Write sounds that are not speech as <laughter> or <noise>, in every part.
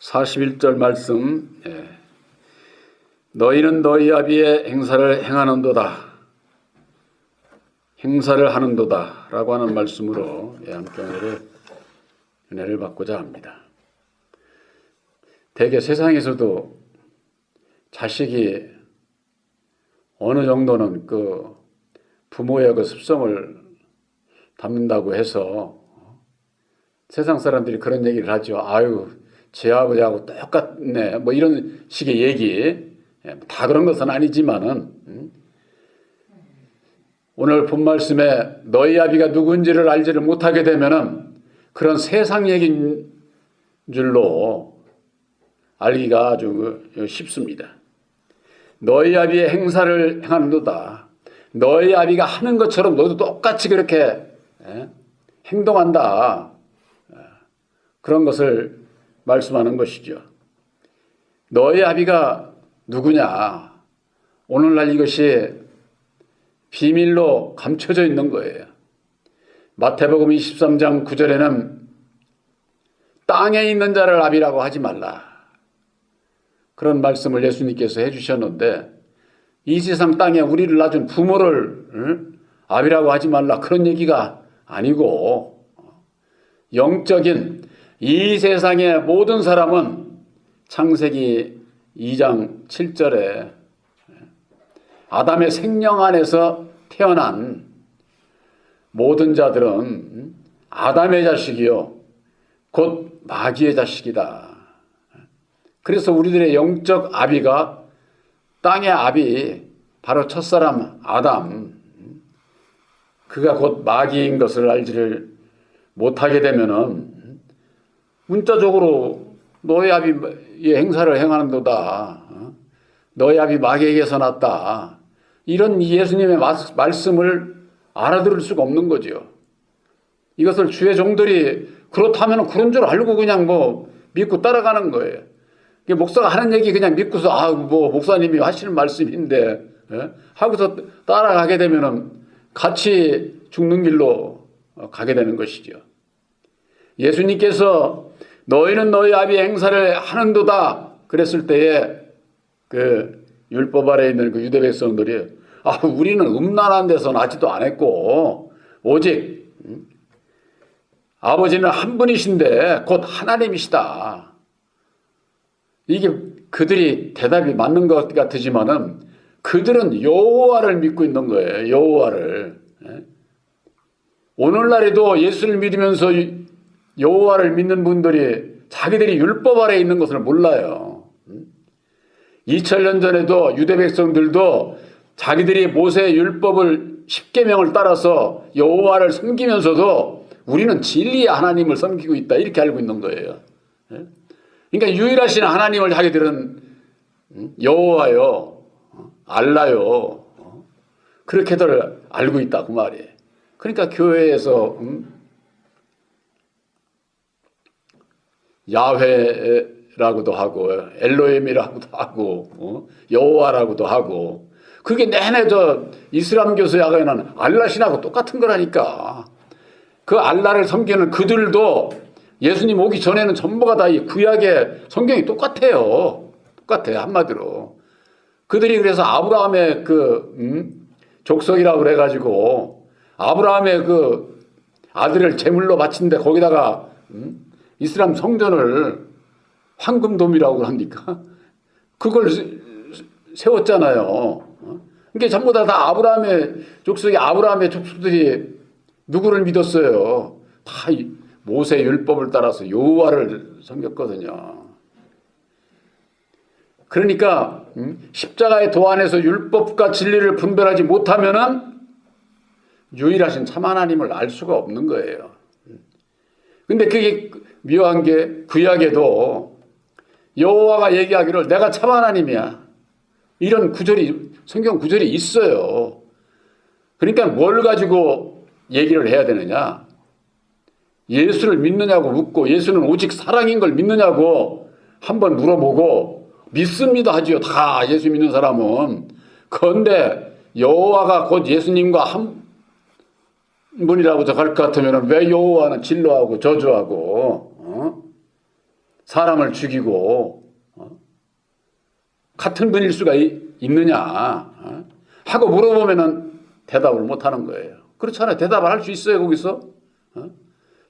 41절 말씀 예. 너희는 너희 아비의 행사를 행하는도다 행사를 하는도다 라고 하는 말씀으로 예, 함께 오늘의 은혜를 받고자 합니다. 대개 세상에서도 자식이 어느 정도는 그 부모의 그 습성을 담는다고 해서 세상 사람들이 그런 얘기를 하죠. 아유, 제 아버지하고 똑같네. 뭐 이런 식의 얘기. 예, 다 그런 것은 아니지만은, 음. 오늘 본 말씀에 너희 아비가 누군지를 알지를 못하게 되면은 그런 세상 얘기인 줄로 알기가 아주 쉽습니다. 너희 아비의 행사를 행하는도다. 너희 아비가 하는 것처럼 너도 똑같이 그렇게 예, 행동한다. 그런 것을 말씀하는 것이죠. 너희 아비가 누구냐? 오늘날 이것이 비밀로 감춰져 있는 거예요. 마태복음 23장 9절에는 땅에 있는 자를 아비라고 하지 말라. 그런 말씀을 예수님께서 해주셨는데 이 세상 땅에 우리를 낳은 부모를 응? 아비라고 하지 말라. 그런 얘기가 아니고 영적인 이 세상의 모든 사람은 창세기 2장 7절에 아담의 생명 안에서 태어난 모든 자들은 아담의 자식이요. 곧 마귀의 자식이다. 그래서 우리들의 영적 아비가 땅의 아비, 바로 첫사람 아담, 그가 곧 마귀인 것을 알지를 못하게 되면은 문자적으로 아비의 행사를 행하는도다. 너의 아비 마귀에게서 났다. 이런 예수님의 말씀을 알아들을 수가 없는 거죠. 이것을 주의 종들이 그렇다면 그런 줄 알고 그냥 뭐 믿고 따라가는 거예요. 목사가 하는 얘기 그냥 믿고서 아 뭐 목사님이 하시는 말씀인데 예? 하고서 따라가게 되면은 같이 죽는 길로 가게 되는 것이죠. 예수님께서 너희는 너희 아비의 행사를 하는도다 그랬을 때에 그 율법 아래 있는 그 유대 백성들이 아 우리는 음란한 데서는 아직도 안 했고 오직 아버지는 한 분이신데 곧 하나님이시다. 이게 그들이 대답이 맞는 것 같으지만은 그들은 여호와를 믿고 있는 거예요. 여호와를. 오늘날에도 예수를 믿으면서 여호와를 믿는 분들이 자기들이 율법 아래 있는 것을 몰라요. 2000년 전에도 유대 백성들도 자기들이 모세의 율법을 10계명을 따라서 여호와를 섬기면서도 우리는 진리의 하나님을 섬기고 있다 이렇게 알고 있는 거예요. 그러니까 유일하신 하나님을 자기들은 여호와요, 알라요 그렇게들 알고 있다 그 말이에요. 그러니까 교회에서 음? 야훼라고도 하고 엘로엠이라고도 하고 어? 여호와라고도 하고 그게 내내 저 이슬람 교수 야가에는 알라 신하고 똑같은 거라니까 그 알라를 섬기는 그들도 예수님 오기 전에는 전부가 다 이 구약의 성경이 똑같아요. 똑같아요 한마디로 그들이 그래서 아브라함의 그 음? 족속이라고 그래가지고 아브라함의 그 아들을 제물로 바친데 거기다가 음? 이슬람 성전을 황금돔이라고 합니까? 그걸 세웠잖아요. 그게 전부 다, 다 아브라함의 족속이 아브라함의 족속들이 누구를 믿었어요? 다 모세 율법을 따라서 여호와를 섬겼거든요. 그러니까 십자가의 도안에서 율법과 진리를 분별하지 못하면은 유일하신 참 하나님을 알 수가 없는 거예요. 근데 그게 묘한 게 구약에도 여호와가 얘기하기를 내가 참 하나님이야. 이런 구절이 성경 구절이 있어요. 그러니까 뭘 가지고 얘기를 해야 되느냐? 예수를 믿느냐고 묻고 예수는 오직 사랑인 걸 믿느냐고 한번 물어보고 믿습니다 하지요. 다 예수 믿는 사람은. 그런데 여호와가 곧 예수님과 한 분이라고 할것 같으면 왜 여호와는 진로하고 저주하고 어? 사람을 죽이고 어? 같은 분일 수가 이- 있느냐 어? 하고 물어보면은 대답을 못 하는 거예요. 그렇잖아요. 대답을 할 수 있어요 거기서. 어?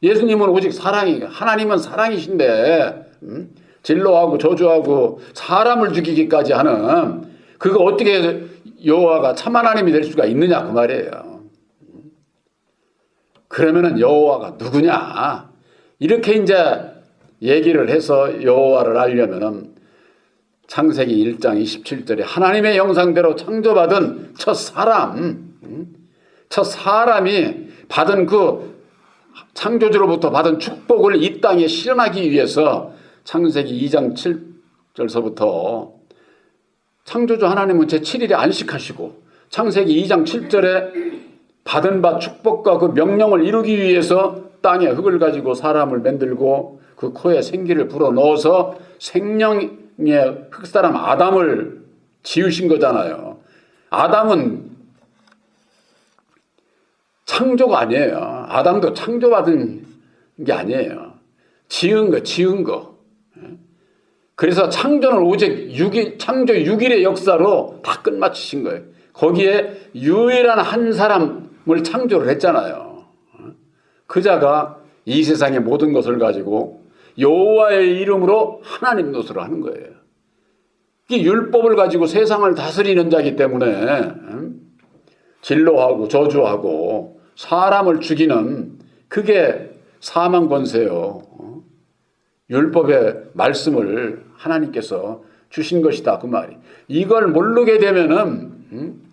예수님은 오직 사랑이 하나님은 사랑이신데 음? 진로하고 저주하고 사람을 죽이기까지 하는 그거 어떻게 여호와가 참 하나님이 될 수가 있느냐 그 말이에요. 그러면은 여호와가 누구냐 이렇게 이제 얘기를 해서 여호와를 알려면은 창세기 1장 27절에 하나님의 영상대로 창조받은 첫 사람 음? 첫 사람이 받은 그 창조주로부터 받은 축복을 이 땅에 실현하기 위해서 창세기 2장 7절서부터 창조주 하나님은 제7일에 안식하시고 창세기 2장 7절에 받은 바 축복과 그 명령을 이루기 위해서 땅에 흙을 가지고 사람을 만들고 그 코에 생기를 불어 넣어서 생명의 흙사람 아담을 지으신 거잖아요. 아담은 창조가 아니에요. 아담도 창조받은 게 아니에요. 지은 거, 지은 거. 그래서 창조는 오직 6일, 창조 6일의 역사로 다 끝마치신 거예요. 거기에 유일한 한 사람을 창조를 했잖아요. 그 자가 이 세상의 모든 것을 가지고 여호와의 이름으로 하나님 노릇을 하는 거예요. 이 율법을 가지고 세상을 다스리는 자기 때문에 음, 진로하고 저주하고 사람을 죽이는 그게 사망 권세요. 어? 율법의 말씀을 하나님께서 주신 것이다 그 말이. 이걸 모르게 되면은 음?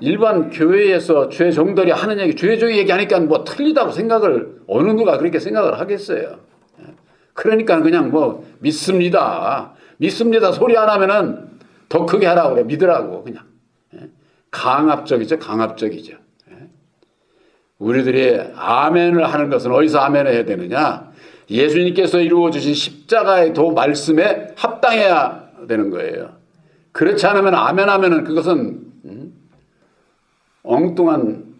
일반 교회에서 죄 종들이 하는 얘기, 죄 종이 얘기 하니까 뭐 틀리다고 생각을 어느 누가 그렇게 생각을 하겠어요. 그러니까 그냥 뭐 믿습니다. 믿습니다 소리 안 하면은 더 크게 하라고 그래 믿으라고 그냥 강압적이죠 강압적이죠. 우리들이 아멘을 하는 것은 어디서 아멘을 해야 되느냐? 예수님께서 이루어 주신 십자가의 도 말씀에 합당해야 되는 거예요. 그렇지 않으면 아멘 하면은 그것은 음, 엉뚱한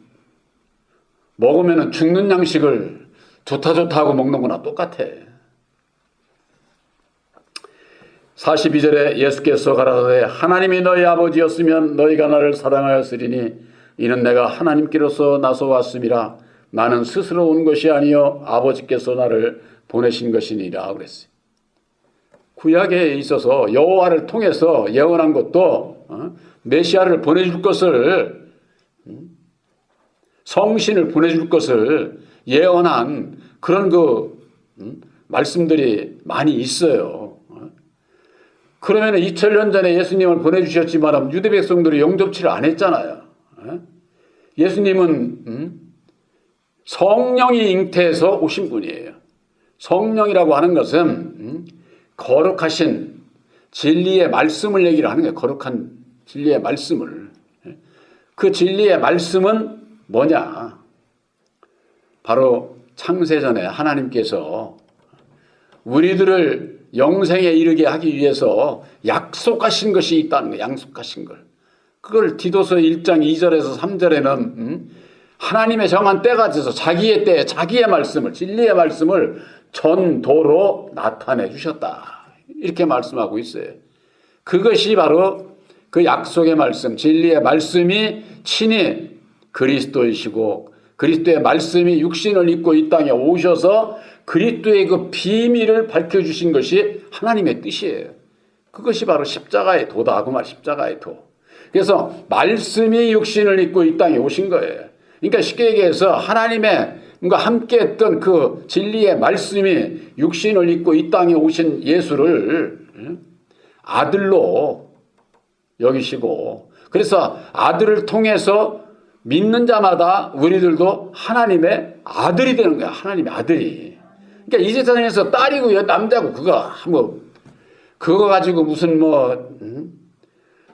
먹으면은 죽는 양식을 좋다 좋다 하고 먹는 거나 똑같아. 42절에 예수께서 가라사대 하나님이 너희 아버지였으면 너희가 나를 사랑하였으리니 이는 내가 하나님께로서 나서 왔음이라 나는 스스로 온 것이 아니요 아버지께서 나를 보내신 것이니라 그랬어요. 구약에 있어서 여호와를 통해서 예언한 것도 어? 메시아를 보내줄 것을 음? 성신을 보내줄 것을 예언한 그런 그 음? 말씀들이 많이 있어요. 그러면 2000년 전에 예수님을 보내주셨지만 유대 백성들이 영접치를 안 했잖아요. 예수님은 음? 성령이 잉태해서 오신 분이에요. 성령이라고 하는 것은 음? 거룩하신 진리의 말씀을 얘기를 하는 거예요. 거룩한 진리의 말씀을. 그 진리의 말씀은 뭐냐? 바로 창세전에 하나님께서 우리들을 영생에 이르게 하기 위해서 약속하신 것이 있다는 거예요. 약속하신 걸. 그걸 디도서 1장 2절에서 3절에는 음, 하나님의 정한 때가 돼서 자기의 때에 자기의 말씀을 진리의 말씀을 전도로 나타내 주셨다. 이렇게 말씀하고 있어요. 그것이 바로 그 약속의 말씀, 진리의 말씀이 친히 그리스도이시고 그리스도의 말씀이 육신을 입고 이 땅에 오셔서 그리스도의 그 비밀을 밝혀주신 것이 하나님의 뜻이에요. 그것이 바로 십자가의 도다. 그 말 십자가의 도. 그래서 말씀이 육신을 입고 이 땅에 오신 거예요. 그러니까 쉽게 얘기해서 하나님의 과 함께 했던 그 진리의 말씀이 육신을 입고 이 땅에 오신 예수를 아들로 여기시고 그래서 아들을 통해서 믿는 자마다 우리들도 하나님의 아들이 되는 거야. 하나님의 아들이. 그러니까 이 세상에서 딸이고 남자고 그거 뭐 그거 가지고 무슨 뭐 음?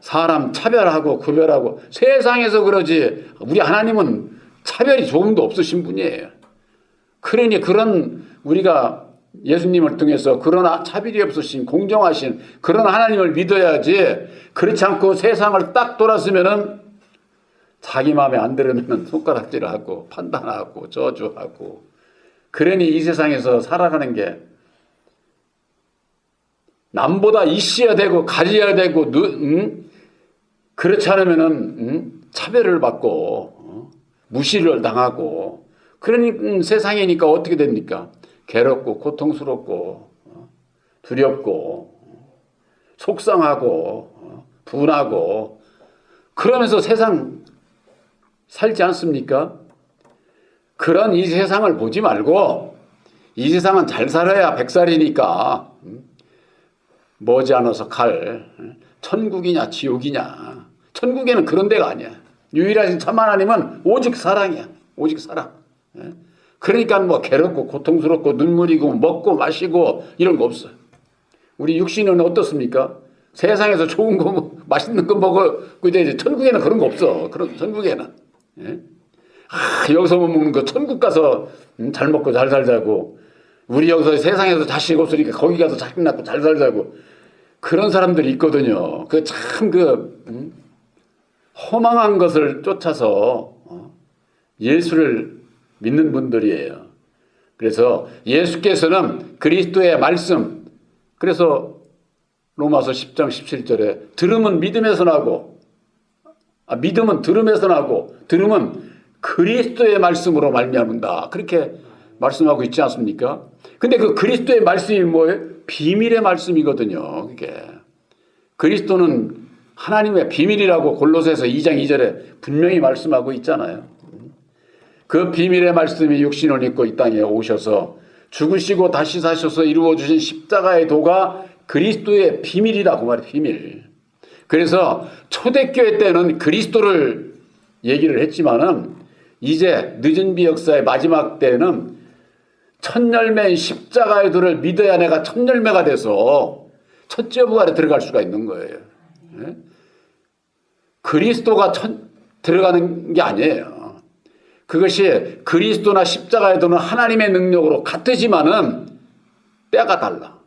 사람 차별하고 구별하고 세상에서 그러지 우리 하나님은 차별이 조금도 없으신 분이에요. 그러니 그런 우리가 예수님을 통해서 그런 차별이 없으신 공정하신 그런 하나님을 믿어야지 그렇지 않고 세상을 딱 돌았으면은 자기 마음에 안 들으면 손가락질을 하고 판단하고 저주하고 그러니 이 세상에서 살아가는 게 남보다 있어야 되고 가져야 되고 누, 음? 그렇지 않으면은 음? 차별을 받고 어? 무시를 당하고 그러니 음, 세상이니까 어떻게 됩니까? 괴롭고 고통스럽고 어? 두렵고 어? 속상하고 어? 분하고 그러면서 세상 살지 않습니까? 그런 이 세상을 보지 말고 이 세상은 잘 살아야 백살이니까 음? 머지않아서 갈 천국이냐 지옥이냐 천국에는 그런 데가 아니야 유일하신 참 하나님은 오직 사랑이야 오직 사랑 예? 그러니까 뭐 괴롭고 고통스럽고 눈물이고 먹고 마시고 이런 거 없어 우리 육신은 어떻습니까? 세상에서 좋은 거 뭐, 맛있는 거 먹어 근데 이제 천국에는 그런 거 없어. 그런 천국에는. 예? 아, 여기서 못 먹는 거 천국 가서 음, 잘 먹고 잘 살자고. 우리 여기서 세상에서 자식 없으니까 거기 가서 자식 낳고 잘 살자고. 그런 사람들이 있거든요. 그 참그 허망한 것을 쫓아서 어, 예수를 믿는 분들이에요. 그래서 예수께서는 그리스도의 말씀 그래서 로마서 10장 17절에 들음은 믿음에서 나고 아, 믿음은 들음에서 나고 들음은 그리스도의 말씀으로 말미암는다. 그렇게 말씀하고 있지 않습니까? 근데 그 그리스도의 말씀이 뭐예요? 비밀의 말씀이거든요. 그게 그리스도는 하나님의 비밀이라고 골로새서 2장 2절에 분명히 말씀하고 있잖아요. 그 비밀의 말씀이 육신을 입고 이 땅에 오셔서 죽으시고 다시 사셔서 이루어 주신 십자가의 도가 그리스도의 비밀이라고 말해 비밀. 그래서 초대교회 때는 그리스도를 얘기를 했지만은 이제 늦은 비 역사의 마지막 때는 첫 열매인 십자가의 도를 믿어야 내가 첫 열매가 돼서 첫째 부활에 들어갈 수가 있는 거예요. 예? 그리스도가 첫 들어가는 게 아니에요. 그것이 그리스도나 십자가의 도는 하나님의 능력으로 같으지만은 때가 달라.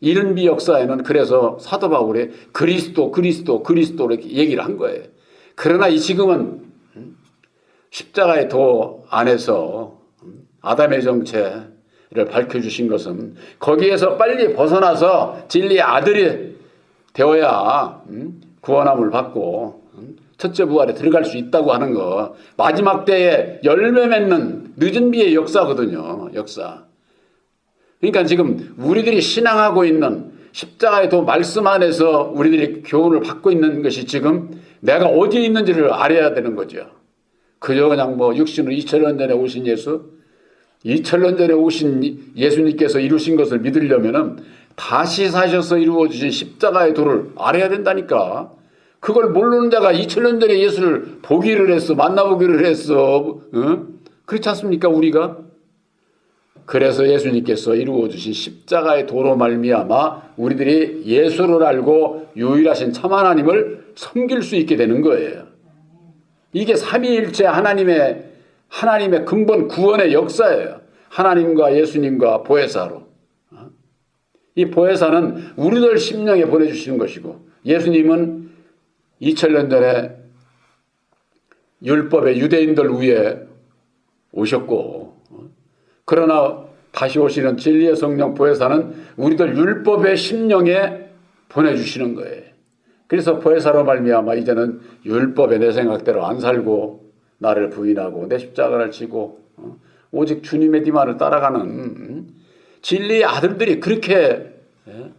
이른 비 역사에는 그래서 사도 바울이 그리스도, 그리스도, 그리스도 이렇게 얘기를 한 거예요. 그러나 이 지금은 십자가의 도 안에서 아담의 정체를 밝혀주신 것은 거기에서 빨리 벗어나서 진리의 아들이 되어야 음, 구원함을 받고 음, 첫째 부활에 들어갈 수 있다고 하는 거 마지막 때에 열매 맺는 늦은 비의 역사거든요. 역사. 그러니까 지금 우리들이 신앙하고 있는 십자가의 도 말씀 안에서 우리들이 교훈을 받고 있는 것이 지금 내가 어디에 있는지를 알아야 되는 거죠. 그저 그냥 뭐 육신으로 2천년 전에 오신 예수, 2천년 전에 오신 예수님께서 이루신 것을 믿으려면은 다시 사셔서 이루어 주신 십자가의 도를 알아야 된다니까. 그걸 모르는 자가 2천년 전에 예수를 보기를 했어, 만나보기를 했어. 어? 그렇지 않습니까, 우리가? 그래서 예수님께서 이루어 주신 십자가의 도로 말미암아 우리들이 예수를 알고 유일하신 참 하나님을 섬길 수 있게 되는 거예요. 이게 삼위일체 하나님의 하나님의 근본 구원의 역사예요. 하나님과 예수님과 보혜사로. 이 보혜사는 우리들 심령에 보내주시는 것이고 예수님은 2000년 전에 율법의 유대인들 위에 오셨고 그러나 다시 오시는 진리의 성령 보혜사는 우리들 율법의 심령에 보내주시는 거예요. 그래서 보혜사로 말미암아 이제는 율법의 내 생각대로 안 살고 나를 부인하고 내 십자가를 지고 어, 오직 주님의 뒤만을 따라가는 음, 진리의 아들들이 그렇게 예,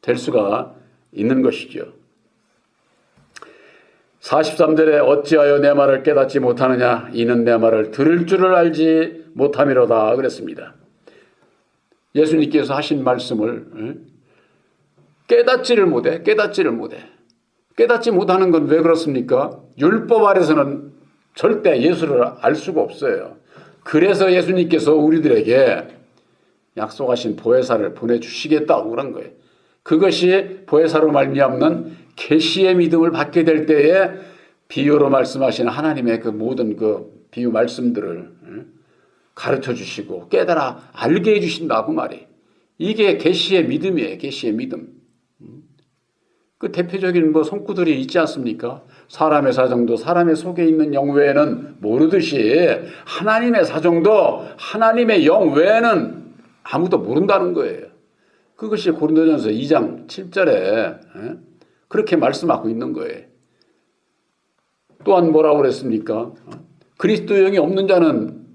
될 수가 있는 것이죠. 43절에 어찌하여 내 말을 깨닫지 못하느냐 이는 내 말을 들을 줄을 알지 못함이로다 그랬습니다. 예수님께서 하신 말씀을 예, 깨닫지를 못해 깨닫지를 못해 깨닫지 못하는 건 왜 그렇습니까? 율법 아래서는 절대 예수를 알 수가 없어요. 그래서 예수님께서 우리들에게 약속하신 보혜사를 보내주시겠다고 그런 거예요. 그것이 보혜사로 말미암는 계시의 믿음을 받게 될 때에 비유로 말씀하신 하나님의 그 모든 그 비유 말씀들을 가르쳐 주시고 깨달아 알게 해 주신다고 말이. 이게 계시의 믿음이에요. 계시의 믿음. 그 대표적인 뭐 성구들이 있지 않습니까? 사람의 사정도 사람의 속에 있는 영 외에는 모르듯이 하나님의 사정도 하나님의 영 외에는 아무도 모른다는 거예요. 그것이 고린도전서 2장 7절에 예? 그렇게 말씀하고 있는 거예요. 또한 뭐라고 그랬습니까? 그리스도 영이 없는 자는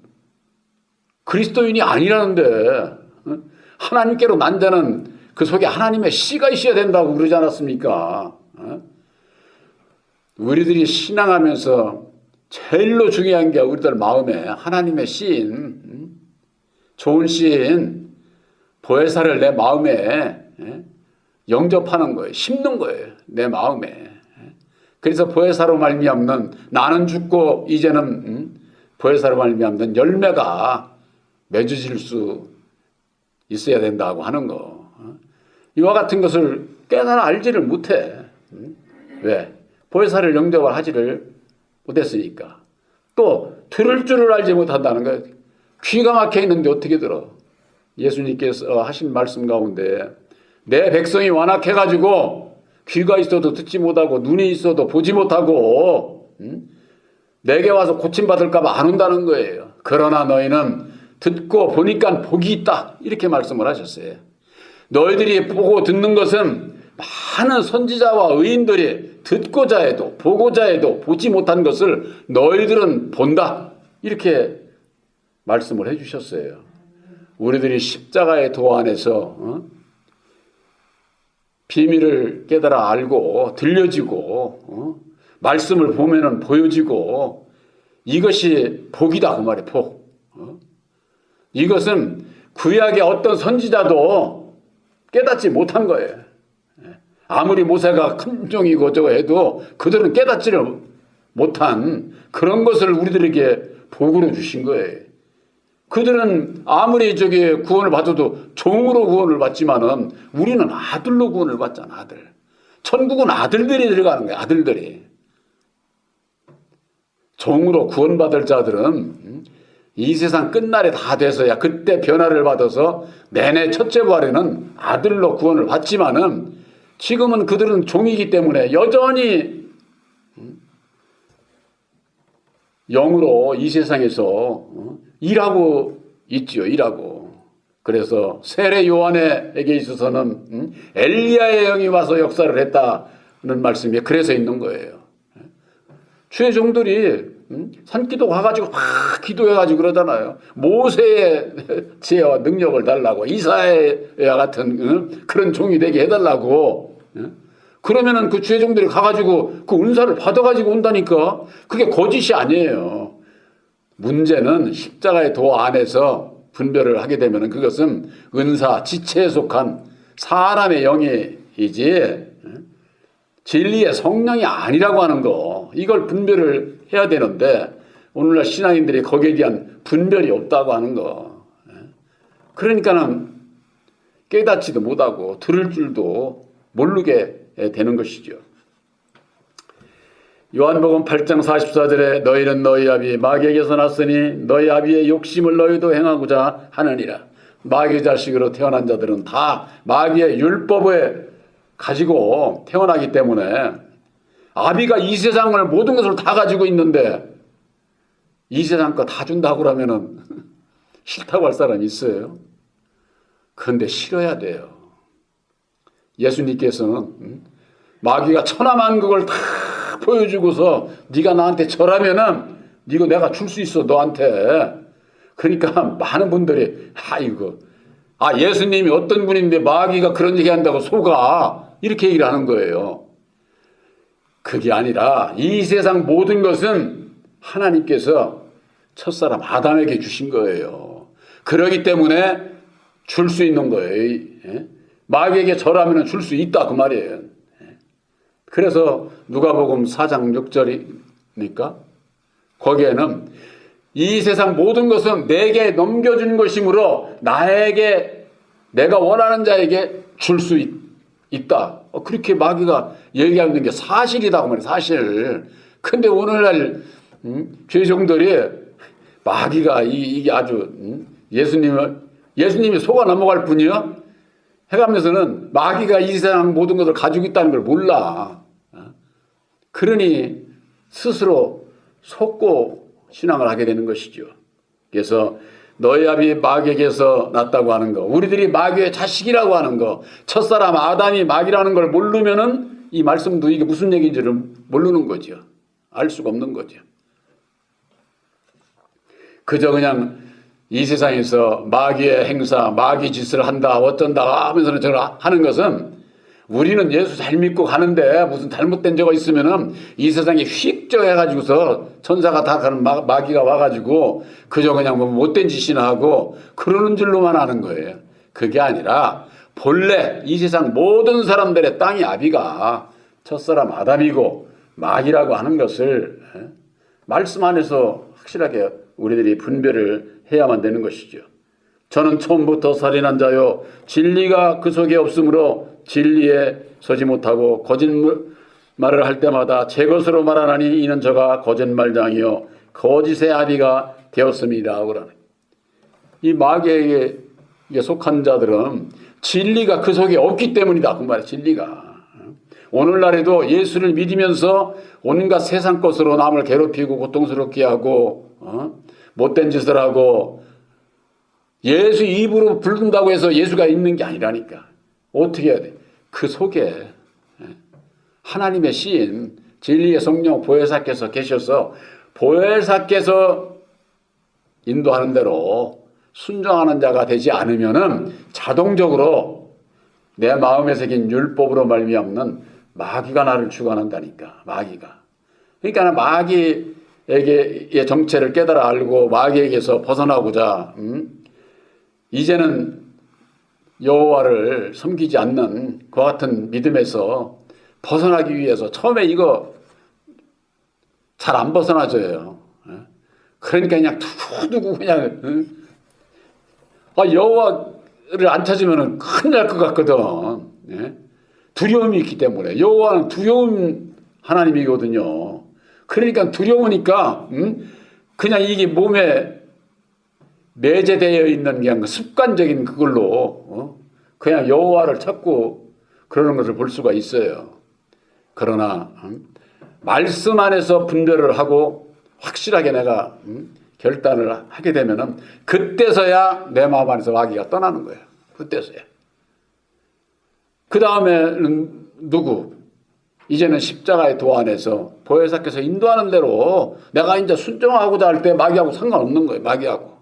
그리스도인이 아니라는데 어? 하나님께로 난 자는 그 속에 하나님의 씨가 있어야 된다고 그러지 않았습니까? 어? 우리들이 신앙하면서 제일로 중요한 게 우리들 마음에 하나님의 씨인 음? 좋은 씨인 보혜사를 내 마음에 예? 영접하는 거예요. 심는 거예요. 내 마음에. 그래서 보혜사로 말미암는 나는 죽고 이제는 음? 보혜사로 말미암는 열매가 맺어질 수 있어야 된다고 하는 거. 어? 이와 같은 것을 깨달아 알지를 못해. 음? 왜? 보혜사를 영접을 하지를 못했으니까. 또 들을 줄을 알지 못한다는 거예요. 귀가 막혀 있는데 어떻게 들어? 예수님께서 하신 말씀 가운데 내 백성이 완악해가지고 귀가 있어도 듣지 못하고 눈이 있어도 보지 못하고 음? 내게 와서 고침받을까봐 안 온다는 거예요. 그러나 너희는 듣고 보니까 복이 있다 이렇게 말씀을 하셨어요. 너희들이 보고 듣는 것은 많은 선지자와 의인들이 듣고자 해도 보고자 해도 보지 못한 것을 너희들은 본다 이렇게 말씀을 해주셨어요. 우리들이 십자가의 도 안에서 어? 비밀을 깨달아 알고 들려지고 어? 말씀을 보면은 보여지고 이것이 복이다 그 말이에요 복. 어? 이것은 구약의 어떤 선지자도 깨닫지 못한 거예요. 아무리 모세가 큰 종이고 저거 해도 그들은 깨닫지를 못한 그런 것을 우리들에게 복으로 주신 거예요. 그들은 아무리 저기 구원을 받아도 종으로 구원을 받지만은 우리는 아들로 구원을 받잖아, 아들. 천국은 아들들이 들어가는 거야, 아들들이. 종으로 구원받을 자들은 이 세상 끝날에 다 돼서야 그때 변화를 받아서 내내 첫째 부활에는 아들로 구원을 받지만은 지금은 그들은 종이기 때문에 여전히 영으로 이 세상에서 어, 일하고 있지요, 일하고. 그래서 세례 요한에게 있어서는 음, 엘리야의 영이 와서 역사를 했다는 말씀이 그래서 있는 거예요. 주의 종들이 음, 산기도 가가지고 막 기도해가지고 그러잖아요. 모세의 <laughs> 지혜와 능력을 달라고 이사야와 같은 음, 그런 종이 되게 해달라고. 그러면은 그 주의 종들이 가가지고 그 은사를 받아가지고 온다니까 그게 거짓이 아니에요. 문제는 십자가의 도 안에서 분별을 하게 되면 그것은 은사, 지체에 속한 사람의 영이지 진리의 성령이 아니라고 하는 거 이걸 분별을 해야 되는데 오늘날 신앙인들이 거기에 대한 분별이 없다고 하는 거 그러니까는 깨닫지도 못하고 들을 줄도 모르게 되는 것이죠. 요한복음 8장 44절에 너희는 너희 아비 마귀에게서 났으니 너희 아비의 욕심을 너희도 행하고자 하느니라. 마귀 자식으로 태어난 자들은 다 마귀의 율법에 가지고 태어나기 때문에 아비가 이 세상을 모든 것을 다 가지고 있는데 이 세상 거 다 준다고 그러면은 <laughs> 싫다고 할 사람이 있어요. 그런데 싫어야 돼요. 예수님께서는 음, 마귀가 천하만국을 다 보여주고서 네가 나한테 절하면은 이거 내가 줄 수 있어 너한테. 그러니까 많은 분들이 아이고 아 예수님이 어떤 분인데 마귀가 그런 얘기 한다고 속아 이렇게 얘기를 하는 거예요. 그게 아니라 이 세상 모든 것은 하나님께서 첫사람 아담에게 주신 거예요. 그러기 때문에 줄 수 있는 거예요. 예? 마귀에게 절하면 줄 수 있다 그 말이에요. 그래서 누가복음 4장 6절이니까 거기에는 이 세상 모든 것은 내게 넘겨준 것이므로 나에게 내가 원하는 자에게 줄 수 있다. 어, 그렇게 마귀가 얘기하는 게 사실이다. 사실. 근데 오늘날 음, 죄종들이 마귀가 이, 게 아주 음, 예수님을 예수님이 속아 넘어갈 뿐이요. 해가면서는 마귀가 이 세상 모든 것을 가지고 있다는 걸 몰라. 어? 그러니 스스로 속고 신앙을 하게 되는 것이죠. 그래서 너희 아비 마귀에게서 났다고 하는 거, 우리들이 마귀의 자식이라고 하는 거, 첫사람 아담이 마귀라는 걸 모르면은 이 말씀도 이게 무슨 얘기인지를 모르는 거죠. 알 수가 없는 거죠. 그저 그냥 이 세상에서 마귀의 행사, 마귀 짓을 한다, 어쩐다 하면서는 저걸 하는 것은 우리는 예수 잘 믿고 가는데 무슨 잘못된 죄가 있으면은 이 세상에 휙 해가지고서 천사가 다 가는 마, 마귀가 와가지고 그저 그냥 뭐 못된 짓이나 하고 그러는 줄로만 아는 거예요. 그게 아니라 본래 이 세상 모든 사람들의 땅의 아비가 첫사람 아담이고 마귀라고 하는 것을 예, 말씀 안에서 확실하게 우리들이 분별을 해야만 되는 것이죠. 저는 처음부터 살인한 자요 진리가 그 속에 없으므로 진리에 서지 못하고 거짓말을 할 때마다 제 것으로 말하나니 이는 저가 거짓말장이요 거짓의 아비가 되었습니다. 그러네. 이 마귀에게 속한 자들은 진리가 그 속에 없기 때문이다. 그 말이야. 진리가. 오늘날에도 예수를 믿으면서 온갖 세상 것으로 남을 괴롭히고 고통스럽게 하고 어? 못된 짓을 하고 예수 입으로 부른다고 해서 예수가 있는 게 아니라니까. 어떻게 해야 돼? 그 속에 예, 하나님의 시인 진리의 성령 보혜사께서 계셔서 보혜사께서 인도하는 대로 순종하는 자가 되지 않으면은 자동적으로 내 마음에 새긴 율법으로 말미암는 마귀가 나를 주관한다니까 마귀가 그러니까 마귀 에게의 정체를 깨달아 알고 마귀에게서 벗어나고자 음? 이제는 여호와를 섬기지 않는 그 같은 믿음에서 벗어나기 위해서 처음에 이거 잘 안 벗어나져요. 예? 그러니까 그냥 두고두고 그냥 어? 아, 여호와를 안 찾으면 큰일 날 것 같거든. 예? 두려움이 있기 때문에 여호와는 두려움 하나님이거든요. 그러니까 두려우니까 음? 그냥 이게 몸에 내재되어 있는 그냥 습관적인 그걸로 어? 그냥 여호와를 찾고 그러는 것을 볼 수가 있어요. 그러나 음? 말씀 안에서 분별을 하고 확실하게 내가 음? 결단을 하게 되면은 그때서야 내 마음 안에서 마귀가 떠나는 거예요. 그때서야. 그 다음에는 누구? 이제는 십자가의 도 안에서 보혜사께서 인도하는 대로 내가 이제 순종하고자 할 때 마귀하고 상관없는 거예요. 마귀하고.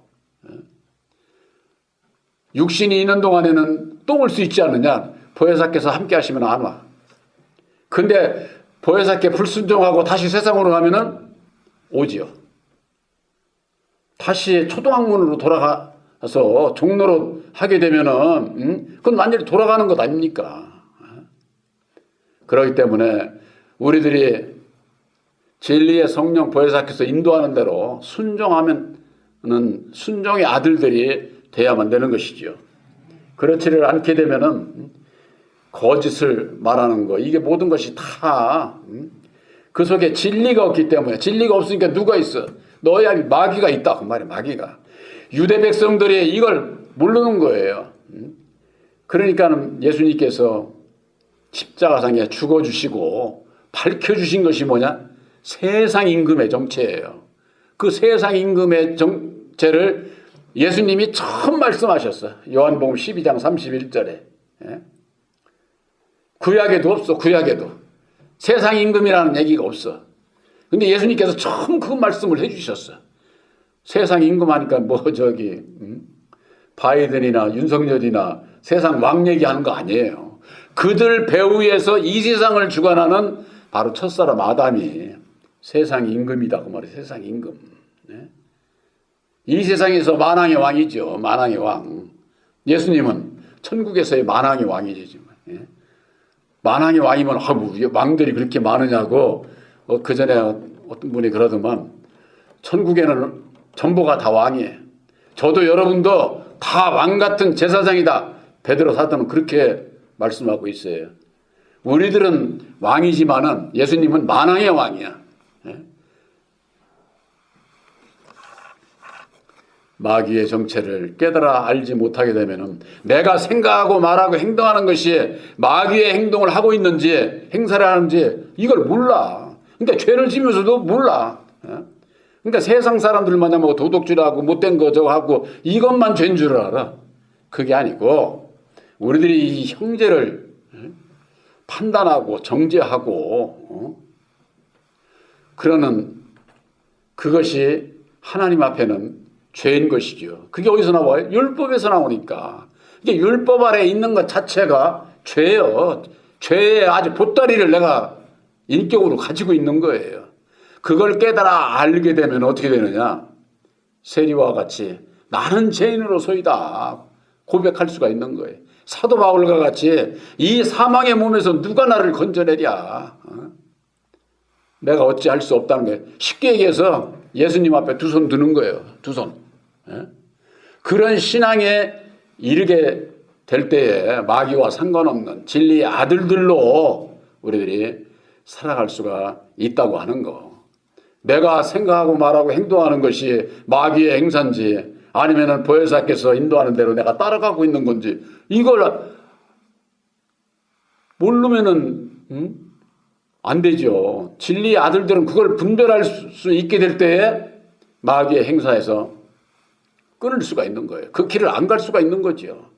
육신이 있는 동안에는 또올수 있지 않느냐? 보혜사께서 함께 하시면 안 와. 근데 보혜사께 불순종하고 다시 세상으로 가면은 오지요. 다시 초등학문으로 돌아가서 종로로 하게 되면은 음? 그건 완전히 돌아가는 것 아닙니까? 그렇기 때문에 우리들이 진리의 성령 보혜사께서 인도하는 대로 순종하면은 순종의 아들들이 돼야만 되는 것이죠. 그렇지를 않게 되면은 거짓을 말하는 거 이게 모든 것이 다 그 속에 진리가 없기 때문에 진리가 없으니까 누가 있어? 안에 마귀가 있다 그 말이야 마귀가 유대 백성들이 이걸 모르는 거예요. 그러니까는 예수님께서 십자가상에 죽어주시고 밝혀주신 것이 뭐냐? 세상 임금의 정체예요. 그 세상 임금의 정체를 예수님이 처음 말씀하셨어. 요한복음 12장 31절에. 예? 구약에도 없어. 구약에도. 세상 임금이라는 얘기가 없어. 근데 예수님께서 처음 그 말씀을 해주셨어. 세상 임금 하니까 뭐 저기 음? 바이든이나 윤석열이나 세상 왕 얘기하는 거 아니에요. 그들 배후에서 이 세상을 주관하는 바로 첫사람 아담이 세상 임금이다 그 말이에요. 세상 임금. 네? 이 세상에서 만왕의 왕이죠. 만왕의 왕. 예수님은 천국에서의 만왕의 왕이죠. 예? 만왕의 왕이면 아, 뭐 왕들이 그렇게 많으냐고 어, 그 전에 어떤 분이 그러더만 천국에는 전부가 다 왕이에요. 저도 여러분도 다 왕 같은 제사장이다. 베드로 사도는 그렇게 말씀하고 있어요. 우리들은 왕이지만은 예수님은 만왕의 왕이야. 예? 마귀의 정체를 깨달아 알지 못하게 되면은 내가 생각하고 말하고 행동하는 것이 마귀의 행동을 하고 있는지 행사를 하는지 이걸 몰라. 그러니까 죄를 지면서도 몰라. 예? 그러니까 세상 사람들마다 뭐 도둑질하고 못된 거 저거 하고 이것만 죄인 줄 알아. 그게 아니고 우리들이 이 형제를 예? 판단하고 정죄하고 어? 그러는 그것이 하나님 앞에는 죄인 것이죠. 그게 어디서 나와요? 율법에서 나오니까. 이게 율법 아래 있는 것 자체가 죄예요. 죄의 아주 보따리를 내가 인격으로 가지고 있는 거예요. 그걸 깨달아 알게 되면 어떻게 되느냐? 세리와 같이 나는 죄인으로서이다 고백할 수가 있는 거예요. 사도 바울과 같이 이 사망의 몸에서 누가 나를 건져내랴? 어? 내가 어찌 할 수 없다는 거예요. 쉽게 얘기해서 예수님 앞에 두 손 드는 거예요. 두 손. 예? 그런 신앙에 이르게 될 때에 마귀와 상관없는 진리의 아들들로 우리들이 살아갈 수가 있다고 하는 거. 내가 생각하고 말하고 행동하는 것이 마귀의 행사인지 아니면은 보혜사께서 인도하는 대로 내가 따라가고 있는 건지 이걸 모르면은 음? 안 되죠. 진리의 아들들은 그걸 분별할 수 있게 될 때에 마귀의 행사에서 끊을 수가 있는 거예요. 그 길을 안 갈 수가 있는 거죠.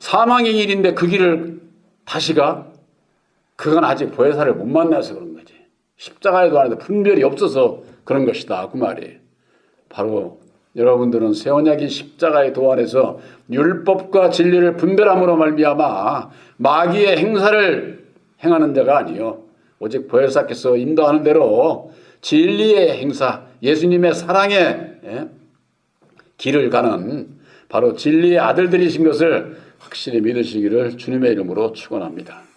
사망의 길인데 그 길을 다시 가? 그건 아직 보혜사를 못 만나서 그런 거지. 십자가에도 하는데 분별이 없어서 그런 것이다. 그 말이에요. 바로 여러분들은 새 언약의 십자가의 도안에서 율법과 진리를 분별함으로 말미암아 마귀의 행사를 행하는 자가 아니요 오직 보혜사께서 인도하는 대로 진리의 행사 예수님의 사랑의 예? 길을 가는 바로 진리의 아들들이신 것을 확실히 믿으시기를 주님의 이름으로 축원합니다.